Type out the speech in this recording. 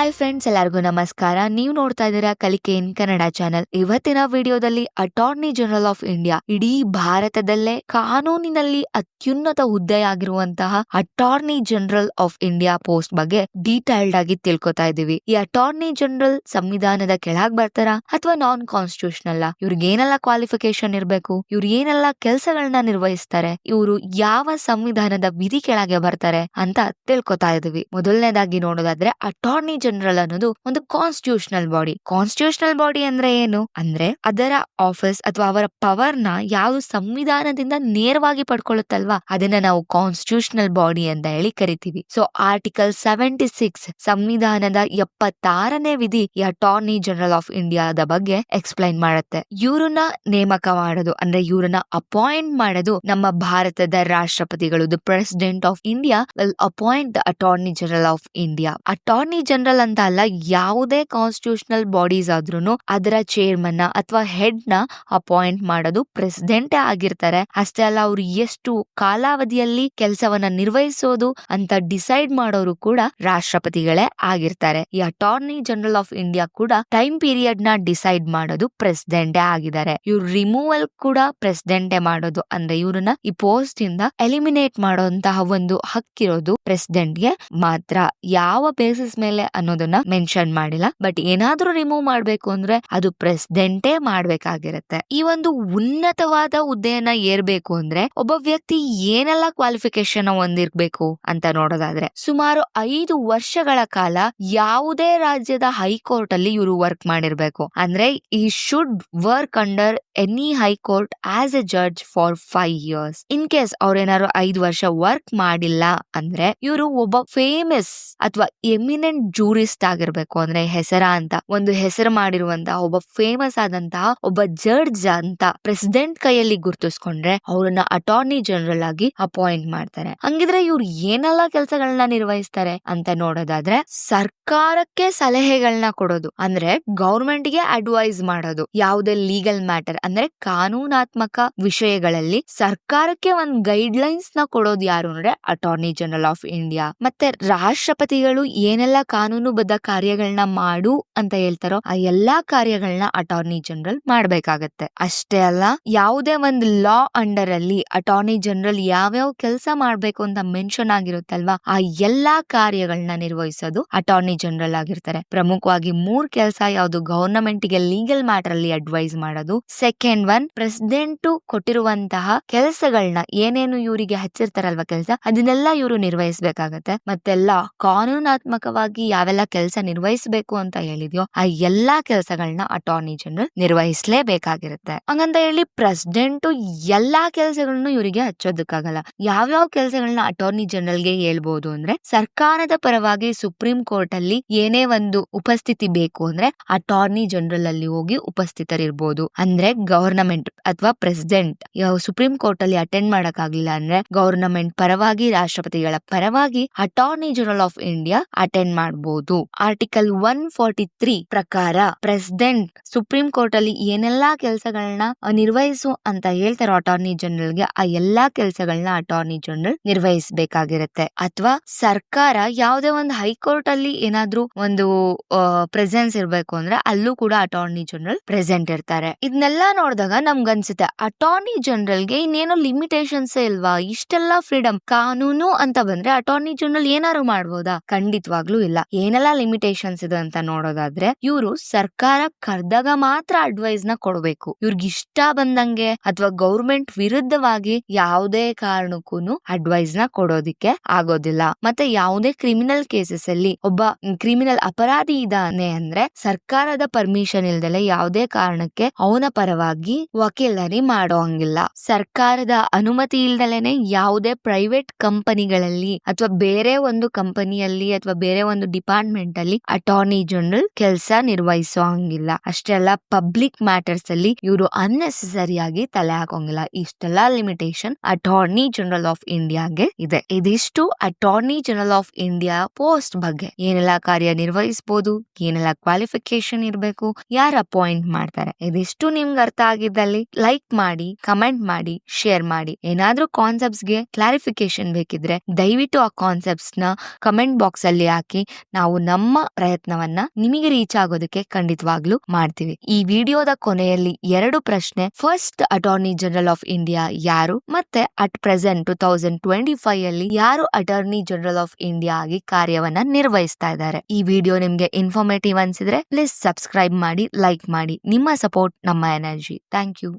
Hi friends ಎಲ್ಲರಿಗೂ ನಮಸ್ಕಾರ. ನೀವು ನೋಡ್ತಾ ಇದ್ದೀರಾ ಕಲಿಕೆ ಇನ್ ಕನ್ನಡ ಚಾನೆಲ್ ಇವತ್ತಿನ ವಿಡಿಯೋದಲ್ಲಿ ಅಟಾರ್ನಿ ಜನರಲ್ ಆಫ್ ಇಂಡಿಯಾ ಇಡೀ ಭಾರತದಲ್ಲೇ ಕಾನೂನಿನಲ್ಲಿ ಅತ್ಯುನ್ನತ ಹುದ್ದೆಯಾಗಿರುವಂತಹ attorney general of India post ಬಗ್ಗೆ ಡೀಟೈಲ್ಡ್ ಆಗಿ ತಿಳ್ಕೊತಾ ಇದೀವಿ ಈ ಅಟಾರ್ನಿ ಜನರಲ್ ಸಂವಿಧಾನದ ಕೆಳಗ್ ಬರ್ತಾರಾ ಅಥವಾ ನಾನ್ ಕಾನ್ಸ್ಟಿಟ್ಯೂಷನಲ್ ಇವ್ರಿಗೆ ಏನೆಲ್ಲ ಕ್ವಾಲಿಫಿಕೇಶನ್ ಇರಬೇಕು? ಇವ್ರು ಏನೆಲ್ಲ ಕೆಲಸಗಳನ್ನ ನಿರ್ವಹಿಸ್ತಾರೆ? ಇವರು ಯಾವ ಸಂವಿಧಾನದ ವಿಧಿ ಕೆಳಗೆ ಬರ್ತಾರೆ ಅಂತ ತಿಳ್ಕೊತಾ ಇದೀವಿ ಮೊದಲನೇದಾಗಿ ನೋಡೋದಾದ್ರೆ ಅಟಾರ್ನಿ ಅನ್ನೋದು ಒಂದು ಕಾನ್ಸ್ಟಿಟ್ಯೂಷನಲ್ ಬಾಡಿ ಕಾನ್ಸ್ಟಿಟ್ಯೂಷನಲ್ ಬಾಡಿ ಅಂದ್ರೆ ಏನು? ಅಂದ್ರೆ ಅದರ ಆಫೀಸ್ ಅಥವಾ ಅವರ ಪವರ್ನ ಯಾವ್ದು ಸಂವಿಧಾನದಿಂದ ನೇರವಾಗಿ ಪಡ್ಕೊಳ್ಳುತ್ತಲ್ವಾ? ಅದನ್ನ ನಾವು ಕಾನ್ಸ್ಟಿಟ್ಯೂಷನಲ್ ಬಾಡಿ ಅಂತ ಹೇಳಿ ಕರಿತೀವಿ. ಸೊ ಆರ್ಟಿಕಲ್ ಸೆವೆಂಟಿ ಸಿಕ್ಸ್ ಸಂವಿಧಾನದ ಎಪ್ಪತ್ತಾರನೇ ವಿಧಿ ಈ ಅಟಾರ್ನಿ ಜನರಲ್ ಆಫ್ ಇಂಡಿಯಾದ ಬಗ್ಗೆ ಎಕ್ಸ್ಪ್ಲೈನ್ ಮಾಡುತ್ತೆ. ಇವ್ರನ್ನ ನೇಮಕ ಮಾಡೋದು ಅಂದ್ರೆ ಇವ್ರನ್ನ ಅಪಾಯಿಂಟ್ ಮಾಡೋದು ನಮ್ಮ ಭಾರತದ ರಾಷ್ಟ್ರಪತಿಗಳು the president of India will appoint the attorney general of India attorney general ಅಂತ ಅಲ್ಲ, ಯಾವುದೇ ಕಾನ್ಸ್ಟಿಟ್ಯೂಷನಲ್ ಬಾಡೀಸ್ ಆದ್ರೂ ಅದರ ಚೇರ್ಮನ್ ಅಥವಾ ಹೆಡ್ನ ಅಪಾಯಿಂಟ್ ಮಾಡೋದು ಪ್ರೆಸಿಡೆಂಟ್ ಆಗಿರ್ತಾರೆ. ಅಷ್ಟೇ ಅಲ್ಲ, ಅವ್ರು ಎಷ್ಟು ಕಾಲಾವಧಿಯಲ್ಲಿ ಕೆಲಸವನ್ನ ನಿರ್ವಹಿಸೋದು ಅಂತ ಡಿಸೈಡ್ ಮಾಡೋರು ಕೂಡ ರಾಷ್ಟ್ರಪತಿಗಳೇ ಆಗಿರ್ತಾರೆ. ಈ ಅಟಾರ್ನಿ ಜನರಲ್ ಆಫ್ ಇಂಡಿಯಾ ಕೂಡ ಟೈಮ್ ಪೀರಿಯಡ್ನ ಡಿಸೈಡ್ ಮಾಡೋದು ಪ್ರೆಸಿಡೆಂಟೇ ಆಗಿದ್ದಾರೆ. ಇವ್ರ ರಿಮೂವಲ್ ಕೂಡ ಪ್ರೆಸಿಡೆಂಟೇ ಮಾಡೋದು. ಅಂದ್ರೆ ಇವ್ರನ್ನ ಈ ಪೋಸ್ಟ್ ಇಂದ ಎಲಿಮಿನೇಟ್ ಮಾಡುವಂತಹ ಒಂದು ಹಕ್ಕಿರೋದು ಪ್ರೆಸಿಡೆಂಟ್ಗೆ ಮಾತ್ರ. ಯಾವ ಬೇಸಿಸ್ ಮೇಲೆ ಅನ್ನೋದನ್ನ ಮೆನ್ಷನ್ ಮಾಡಿಲ್ಲ. ಬಟ್ ಏನಾದ್ರೂ ರಿಮೂವ್ ಮಾಡ್ಬೇಕು ಅಂದ್ರೆ ಅದು ಪ್ರೆಸಿಡೆಂಟೇ ಮಾಡ್ಬೇಕಾಗಿರುತ್ತೆ. ಈ ಒಂದು ಉನ್ನತವಾದ ಹುದ್ದೆಯನ್ನ ಏರ್ಬೇಕು ಅಂದ್ರೆ ಒಬ್ಬ ವ್ಯಕ್ತಿ ಏನೆಲ್ಲ ಕ್ವಾಲಿಫಿಕೇಶನ್ ಹೊಂದಿರ್ಬೇಕು ಅಂತ ನೋಡೋದಾದ್ರೆ ಸುಮಾರು ಐದು ವರ್ಷಗಳ ಕಾಲ ಯಾವುದೇ ರಾಜ್ಯದ ಹೈಕೋರ್ಟ್ ಅಲ್ಲಿ ಇವರು ವರ್ಕ್ ಮಾಡಿರ್ಬೇಕು. ಅಂದ್ರೆ ಈ should work under any high court as a judge for five years in case ಅವ್ರೇನಾದ್ರು ಐದು ವರ್ಷ ವರ್ಕ್ ಮಾಡಿಲ್ಲ ಅಂದ್ರೆ ಇವರು ಒಬ್ಬ ಫೇಮಸ್ ಅಥವಾ ಎಮಿನೆಂಟ್ ಜೂರಿಸ್ಟ್ ಆಗಿರ್ಬೇಕು, ಅಂದ್ರೆ ಹೆಸರ ಅಂತ, ಒಂದು ಹೆಸರು ಮಾಡಿರುವಂತಹ, ಒಬ್ಬ ಫೇಮಸ್ ಆದಂತಹ, ಒಬ್ಬ ಜಡ್ಜ್ ಅಂತ ಪ್ರೆಸಿಡೆಂಟ್ ಕೈಯಲ್ಲಿ ಗುರ್ತಿಸ್ಕೊಂಡ್ರೆ ಅವ್ರನ್ನ ಅಟಾರ್ನಿ ಜನರಲ್ ಆಗಿ ಅಪಾಯಿಂಟ್ ಮಾಡ್ತಾರೆ. ಹಂಗಿದ್ರೆ ಇವ್ರು ಏನೆಲ್ಲ ಕೆಲಸಗಳನ್ನ ನಿರ್ವಹಿಸ್ತಾರೆ ಅಂತ ನೋಡೋದಾದ್ರೆ, ಸರ್ಕಾರಕ್ಕೆ ಸಲಹೆಗಳನ್ನ ಕೊಡೋದು, ಅಂದ್ರೆ ಗೌರ್ಮೆಂಟ್ಗೆ ಅಡ್ವೈಸ್ ಮಾಡೋದು, ಯಾವುದೇ ಲೀಗಲ್ ಮ್ಯಾಟರ್ ಅಂದ್ರೆ ಕಾನೂನಾತ್ಮಕ ವಿಷಯಗಳಲ್ಲಿ ಸರ್ಕಾರಕ್ಕೆ ಒಂದ್ ಗೈಡ್ ಲೈನ್ಸ್ನ ಕೊಡೋದು ಯಾರು ಅಂದ್ರೆ ಅಟಾರ್ನಿ ಜನರಲ್ ಆಫ್ ಇಂಡಿಯಾ ಮತ್ತೆ ರಾಷ್ಟ್ರಪತಿಗಳು ಏನೆಲ್ಲ ಕಾನೂನುಬದ್ಧ ಕಾರ್ಯಗಳನ್ನ ಮಾಡು ಅಂತ ಹೇಳ್ತಾರೋ, ಆ ಎಲ್ಲಾ ಕಾರ್ಯಗಳನ್ನ ಅಟಾರ್ನಿ ಜನರಲ್ ಮಾಡ್ಬೇಕಾಗತ್ತೆ. ಅಷ್ಟೇ ಅಲ್ಲ, ಯಾವುದೇ ಒಂದು ಲಾ ಅಂಡರ್ ಅಲ್ಲಿ ಅಟಾರ್ನಿ ಜನರಲ್ ಯಾವ್ಯಾವ ಕೆಲಸ ಮಾಡ್ಬೇಕು ಅಂತ ಮೆನ್ಷನ್ ಆಗಿರುತ್ತಲ್ವಾ, ಆ ಎಲ್ಲಾ ಕಾರ್ಯಗಳನ್ನ ನಿರ್ವಹಿಸೋದು ಅಟಾರ್ನಿ ಜನರಲ್ ಆಗಿರ್ತಾರೆ. ಪ್ರಮುಖವಾಗಿ ಮೂರ್ ಕೆಲಸ ಯಾವುದು ಗವರ್ನಮೆಂಟ್ಗೆ ಲೀಗಲ್ ಮ್ಯಾಟರ್ ಅಲ್ಲಿ ಅಡ್ವೈಸ್ ಮಾಡೋದು. ಸೆಕೆಂಡ್ ಒನ್ ಪ್ರೆಸಿಡೆಂಟ್ ಕೊಟ್ಟಿರುವಂತಹ ಕೆಲಸಗಳನ್ನ ಏನೇನು ಇವರಿಗೆ ಹಚ್ಚಿರ್ತಾರಲ್ವಾ ಕೆಲಸ, ಅದನ್ನೆಲ್ಲ ಇವರು ನಿರ್ವಹಿಸಬೇಕಾಗತ್ತೆ. ಮತ್ತೆಲ್ಲ ಕಾನೂನಾತ್ಮಕವಾಗಿ ಯಾವೆಲ್ಲ ಕೆಲಸ ನಿರ್ವಹಿಸಬೇಕು ಅಂತ ಹೇಳಿದ್ಯೋ, ಆ ಎಲ್ಲಾ ಕೆಲಸಗಳನ್ನ ಅಟಾರ್ನಿ ಜನರಲ್ ನಿರ್ವಹಿಸಲೇಬೇಕಾಗಿರುತ್ತೆ. ಹಂಗಂತ ಹೇಳಿ ಪ್ರೆಸಿಡೆಂಟ್ ಎಲ್ಲಾ ಕೆಲಸಗಳನ್ನು ಇವರಿಗೆ ಹಚ್ಚೋದಕ್ಕಾಗಲ್ಲ. ಯಾವ್ಯಾವ ಕೆಲಸಗಳನ್ನ ಅಟಾರ್ನಿ ಜನರಲ್ಗೆ ಹೇಳ್ಬಹುದು ಅಂದ್ರೆ, ಸರ್ಕಾರದ ಪರವಾಗಿ ಸುಪ್ರೀಂ ಕೋರ್ಟ್ ಅಲ್ಲಿ ಏನೇ ಒಂದು ಉಪಸ್ಥಿತಿ ಬೇಕು ಅಂದ್ರೆ ಅಟಾರ್ನಿ ಜನರಲ್ ಅಲ್ಲಿ ಹೋಗಿ ಉಪಸ್ಥಿತರಿರ್ಬೋದು. ಅಂದ್ರೆ ಗವರ್ನಮೆಂಟ್ ಅಥವಾ ಪ್ರೆಸಿಡೆಂಟ್ ಸುಪ್ರೀಂ ಕೋರ್ಟ್ ಅಲ್ಲಿ ಅಟೆಂಡ್ ಮಾಡಕ್ ಆಗ್ಲಿಲ್ಲ ಅಂದ್ರೆ ಗವರ್ನಮೆಂಟ್ ಪರವಾಗಿ, ರಾಷ್ಟ್ರಪತಿಗಳ ಪರವಾಗಿ attorney general of India attend ಮಾಡಬಹುದು ಆರ್ಟಿಕಲ್ ಒನ್ ಫಾರ್ಟಿ ತ್ರೀ ಪ್ರಕಾರ ಪ್ರೆಸಿಡೆಂಟ್ ಸುಪ್ರೀಂ ಕೋರ್ಟ್ ಅಲ್ಲಿ ಏನೆಲ್ಲಾ ಕೆಲಸಗಳನ್ನ ನಿರ್ವಹಿಸು ಅಂತ ಹೇಳ್ತಾರೋ ಅಟಾರ್ನಿ ಜನರಲ್ಗೆ ಆ ಎಲ್ಲಾ ಕೆಲಸಗಳನ್ನ ಅಟಾರ್ನಿ ಜನರಲ್ ನಿರ್ವಹಿಸಬೇಕಾಗಿರುತ್ತೆ. ಅಥವಾ ಸರ್ಕಾರ ಯಾವುದೇ ಒಂದು ಹೈಕೋರ್ಟ್ ಅಲ್ಲಿ ಏನಾದ್ರೂ ಒಂದು ಪ್ರೆಸೆನ್ಸ್ ಇರ್ಬೇಕು ಅಂದ್ರೆ ಅಲ್ಲೂ ಕೂಡ ಅಟಾರ್ನಿ ಜನರಲ್ ಪ್ರೆಸೆಂಟ್ ಇರ್ತಾರೆ. ಇದನ್ನೆಲ್ಲ ನೋಡಿದಾಗ ನಮ್ಗನ್ಸುತ್ತೆ ಅಟಾರ್ನಿ ಜನರಲ್ಗೆ ಇನ್ನೇನೋ ಲಿಮಿಟೇಷನ್ಸ್ ಇಲ್ವಾ? ಇಷ್ಟೆಲ್ಲ ಫ್ರೀಡಮ್ ಕಾನೂನು ಅಂತ ಬಂದ್ರೆ ಅಟಾರ್ನಿ ಜನರಲ್ ಏನಾದ್ರು ಮಾಡ್ಬೋದಾ? ಖಂಡಿತವಾಗ್ಲೂ ಇಲ್ಲ. ಏನೆಲ್ಲ ಲಿಮಿಟೇಷನ್ಸ್ ಇದೆ ಅಂತ ನೋಡೋದಾದ್ರೆ, ಇವರು ಸರ್ಕಾರ ಕರ್ದಾಗ ಮಾತ್ರ ಅಡ್ವೈಸ್ನ ಕೊಡ್ಬೇಕು. ಇವ್ರಿಗೆ ಇಷ್ಟ ಬಂದಂಗೆ ಅಥವಾ ಗೌರ್ಮೆಂಟ್ ವಿರುದ್ಧವಾಗಿ ಯಾವುದೇ ಕಾರಣಕ್ಕೂ ಅಡ್ವೈಸ್ನ ಕೊಡೋದಿಕ್ಕೆ ಆಗೋದಿಲ್ಲ. ಮತ್ತೆ ಯಾವುದೇ ಕ್ರಿಮಿನಲ್ ಕೇಸಸ್ ಅಲ್ಲಿ ಒಬ್ಬ ಕ್ರಿಮಿನಲ್ ಅಪರಾಧಿ ಇದ್ದಾನೆ ಅಂದ್ರೆ ಸರ್ಕಾರದ ಪರ್ಮಿಷನ್ ಇಲ್ದಲೆ ಯಾವುದೇ ಕಾರಣಕ್ಕೆ ಅವನ ಪರವಾಗಿ ವಕೀಲರಿ ಮಾಡೋ ಹಂಗಿಲ್ಲ ಸರ್ಕಾರದ ಅನುಮತಿ ಇಲ್ದಲೇನೆ ಯಾವುದೇ ಪ್ರೈವೇಟ್ ಕಂಪನಿಗಳಲ್ಲಿ ಅಥವಾ ಬೇರೆ ಒಂದು ಕಂಪನಿಯಲ್ಲಿ ಅಥವಾ ಬೇರೆ ಒಂದು ಡಿಪಾರ್ಟ್ಮೆಂಟ್ ಅಲ್ಲಿ ಅಟಾರ್ನಿ ಜನರಲ್ ಕೆಲಸ ನಿರ್ವಹಿಸೋ ಹಂಗಿಲ್ಲ. ಅಷ್ಟೇ ಅಲ್ಲ ಪಬ್ಲಿಕ್ ಮ್ಯಾಟರ್ಸ್ ಅಲ್ಲಿ ಇವರು ಅನ್ನೆಸೆಸರಿ ಆಗಿ ತಲೆ ಹಾಕೋಂಗಿಲ್ಲ. ಇಷ್ಟೆಲ್ಲಾ ಲಿಮಿಟೇಷನ್ ಅಟಾರ್ನಿ ಜನರಲ್ ಆಫ್ ಇಂಡಿಯಾಗೆ ಇದೆ. ಇದಿಷ್ಟು attorney general of India post ಬಗ್ಗೆ. ಏನೆಲ್ಲ ಕಾರ್ಯ ನಿರ್ವಹಿಸಬಹುದು ಏನೆಲ್ಲ ಕ್ವಾಲಿಫಿಕೇಶನ್ ಇರಬೇಕು? ಯಾರು ಅಪಾಯಿಂಟ್ ಮಾಡ್ತಾರೆ? ಇದಿಷ್ಟು ನಿಮ್ಗೆ ಅರ್ಥ ಆಗಿದ್ದಲ್ಲಿ ಲೈಕ್ ಮಾಡಿ ಕಮೆಂಟ್ ಮಾಡಿ ಶೇರ್ ಮಾಡಿ. ಏನಾದ್ರೂ ಕಾನ್ಸೆಪ್ಟ್ಸ್ಗೆ ಕ್ಲಾರಿಫಿಕೇಶನ್ ಬೇಕಿದ್ರೆ ದಯವಿಟ್ಟು ಆ ಕಾನ್ಸೆಪ್ಟ್ಸ್ನ ಕಮೆಂಟ್ ಬಾಕ್ಸ್ ಅಲ್ಲಿ ಹಾಕಿ ನಾವು ನಾವು ನಮ್ಮ ಪ್ರಯತ್ನವನ್ನ ನಿಮಗೆ ರೀಚ್ ಆಗೋದಕ್ಕೆ ಖಂಡಿತವಾಗ್ಲೂ ಮಾಡ್ತೀವಿ. ಈ ವಿಡಿಯೋದ ಕೊನೆಯಲ್ಲಿ ಎರಡು ಪ್ರಶ್ನೆ. First attorney general of India ಯಾರು? ಮತ್ತೆ at present two thousand twenty five ಅಲ್ಲಿ ಯಾರು ಅಟಾರ್ನಿ ಜನರಲ್ ಆಫ್ ಇಂಡಿಯಾ ಆಗಿ ಕಾರ್ಯವನ್ನ ನಿರ್ವಹಿಸ್ತಾ ಇದ್ದಾರೆ? ಈ ವಿಡಿಯೋ ನಿಮ್ಗೆ ಇನ್ಫಾರ್ಮೇಟಿವ್ ಅನ್ಸಿದ್ರೆ ಪ್ಲೀಸ್ ಸಬ್ಸ್ಕ್ರೈಬ್ ಮಾಡಿ ಲೈಕ್ ಮಾಡಿ. ನಿಮ್ಮ ಸಪೋರ್ಟ್ ನಮ್ಮ ಎನರ್ಜಿ ಥ್ಯಾಂಕ್ ಯು